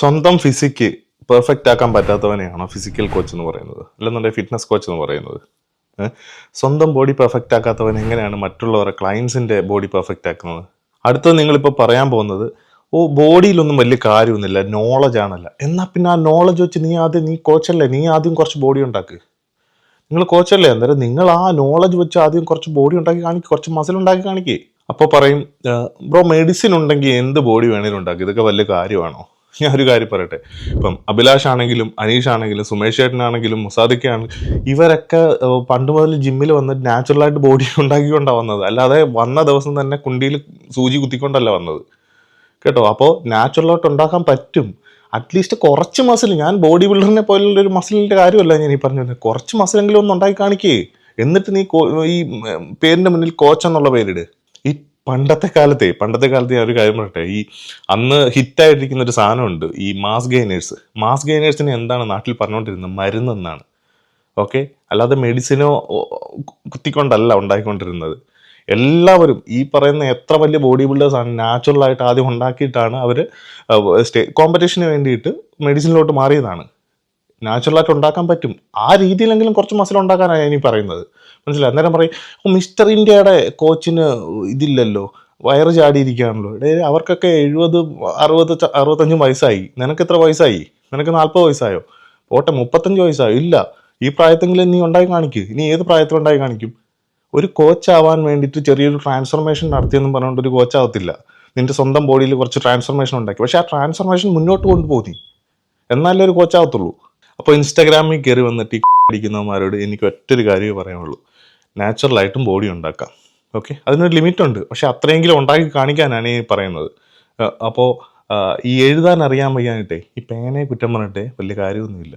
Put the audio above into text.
സ്വന്തം physique perfect ആക്കാൻ പറ്റാത്തവനെയാണോ physical coach എന്ന് പറയുന്നത്? അല്ലെന്നുണ്ടെങ്കിൽ ഫിറ്റ്നസ് കോച്ച് എന്ന് പറയുന്നത്. സ്വന്തം ബോഡി പെർഫെക്റ്റ് ആക്കാത്തവൻ എങ്ങനെയാണ് മറ്റുള്ളവരുടെ ക്ലയൻസിന്റെ ബോഡി പെർഫെക്റ്റ് ആക്കുന്നത്? അടുത്തത് നിങ്ങളിപ്പോൾ പറയാൻ പോകുന്നത് ഓ ബോഡിയിലൊന്നും വലിയ കാര്യമൊന്നുമില്ല നോളജ് ആണല്ല. എന്നാൽ പിന്നെ ആ നോളജ് വെച്ച് നീ ആദ്യം നീ കോച്ചല്ലേ നീ ആദ്യം കുറച്ച് ബോഡി ഉണ്ടാക്ക്. നിങ്ങൾ കോച്ചല്ലേ അന്നേരം നിങ്ങൾ ആ നോളജ് വെച്ച് ആദ്യം കുറച്ച് ബോഡി ഉണ്ടാക്കി കാണിക്കുക കുറച്ച് മസിൽ ഉണ്ടാക്കി കാണിക്കേ. അപ്പോൾ പറയും ബ്രോ മെഡിസിൻ ഉണ്ടെങ്കിൽ എന്ത് ബോഡി വേണേലും ഉണ്ടാക്കി ഇതൊക്കെ വലിയ കാര്യമാണോ? ഞാൻ ഒരു കാര്യം പറയട്ടെ. ഇപ്പം അഭിലാഷ് ആണെങ്കിലും അനീഷ് ആണെങ്കിലും സുമേഷ് ചേട്ടനാണെങ്കിലും മുസാദിക്കാണെങ്കിലും ഇവരൊക്കെ പണ്ട് മുതൽ ജിമ്മിൽ വന്നിട്ട് നാച്ചുറലായിട്ട് ബോഡി ഉണ്ടാക്കിക്കൊണ്ടാണ് വന്നത്. അല്ലാതെ വന്ന ദിവസം തന്നെ കുണ്ടിയിൽ സൂചി കുത്തിക്കൊണ്ടല്ല വന്നത്. കേട്ടോ? അപ്പോൾ നാച്ചുറലായിട്ട് ഉണ്ടാക്കാൻ പറ്റും. അറ്റ്ലീസ്റ്റ് കുറച്ച് മസിൽ ഞാൻ ബോഡി ബിൽഡറിനെ പോലുള്ള ഒരു മസിലിന്റെ കാര്യമല്ല ഞാൻ ഈ പറഞ്ഞത്. കുറച്ച് മസിലെങ്കിലും ഒന്ന് ഉണ്ടാക്കി കാണിക്കേ. എന്നിട്ട് നീ ഈ പേരിന്റെ മുന്നിൽ കോച്ച് എന്നുള്ള പേരിട്. ഈ പണ്ടത്തെ കാലത്തെ പണ്ടത്തെ കാലത്ത് ഞാൻ ഒരു കാര്യം പറയട്ടെ. ഈ അന്ന് ഹിറ്റായിട്ടിരിക്കുന്ന ഒരു സാധനമുണ്ട് ഈ മാസ് ഗെയിനേഴ്സ് മാസ് ഗെയിനേഴ്സിനെ എന്താണ് നാട്ടിൽ പറഞ്ഞുകൊണ്ടിരുന്നത് മരുന്നെന്നാണ് ഓക്കെ? അല്ലാതെ മെഡിസിനോ കുത്തിക്കൊണ്ടല്ല ഉണ്ടാക്കിക്കൊണ്ടിരുന്നത് എല്ലാവരും ഈ പറയുന്ന എത്ര വലിയ ബോഡി ബിൽഡേഴ്സാണ് നാച്ചുറലായിട്ട് ആദ്യം ഉണ്ടാക്കിയിട്ടാണ് അവർ സ്റ്റേ കോമ്പറ്റീഷന് വേണ്ടിയിട്ട് മെഡിസിനിലോട്ട് മാറിയതാണ്. നാച്ചുറലായിട്ട് ഉണ്ടാക്കാൻ പറ്റും. ആ രീതിയിലെങ്കിലും കുറച്ച് മസിൽ ഉണ്ടാക്കാനാണ് ഇനി പറയുന്നത്. മനസ്സിലായി? അന്നേരം പറയും മിസ്റ്റർ ഇന്ത്യയുടെ കോച്ചിന് ഇതില്ലല്ലോ. വയറ് ചാടിയിരിക്കുകയാണല്ലോ. ഡേ അവർക്കൊക്കെ എഴുപത് അറുപത് അറുപത്തഞ്ചും വയസ്സായി. നിനക്ക് എത്ര വയസ്സായി? നിനക്ക് നാൽപ്പത് വയസ്സായോ? ഓട്ടെ മുപ്പത്തഞ്ച് വയസ്സായോ? ഇല്ല. ഈ പ്രായത്തെങ്കിലും നീ ഉണ്ടായി കാണിക്കും. ഇനി ഏത് പ്രായത്തിൽ ഉണ്ടായി കാണിക്കും? ഒരു കോച്ചാവാൻ വേണ്ടിയിട്ട് ചെറിയൊരു ട്രാൻസ്ഫർമേഷൻ നടത്തിയെന്നും പറഞ്ഞുകൊണ്ട് ഒരു കോച്ചാവത്തില്ല നിന്റെ സ്വന്തം ബോഡിയിൽ കുറച്ച് ട്രാൻസ്ഫോർമേഷൻ ഉണ്ടാക്കി. പക്ഷെ ആ ട്രാൻസ്ഫോർമേഷൻ മുന്നോട്ട് കൊണ്ടുപോയി എന്നാലേ ഒരു കോച്ചാവത്തുള്ളൂ അപ്പോൾ ഇൻസ്റ്റാഗ്രാമിൽ കയറി വന്നിട്ട് ഈ അടിക്കുന്നവന്മാരോട് എനിക്ക് ഒറ്റൊരു കാര്യമേ പറയാനുള്ളൂ. നാച്ചുറലായിട്ടും ബോഡി ഉണ്ടാക്കാം. ഓക്കെ അതിനൊരു ലിമിറ്റ് ഉണ്ട്. പക്ഷെ അത്രയെങ്കിലും ഉണ്ടാക്കി കാണിക്കാനാണ് ഈ പറയുന്നത്. അപ്പോൾ ഈ എഴുതാൻ അറിയാൻ വയ്യാനിട്ടേ ഈ പേനയെ കുറ്റം പറഞ്ഞിട്ടേ വലിയ കാര്യമൊന്നുമില്ല.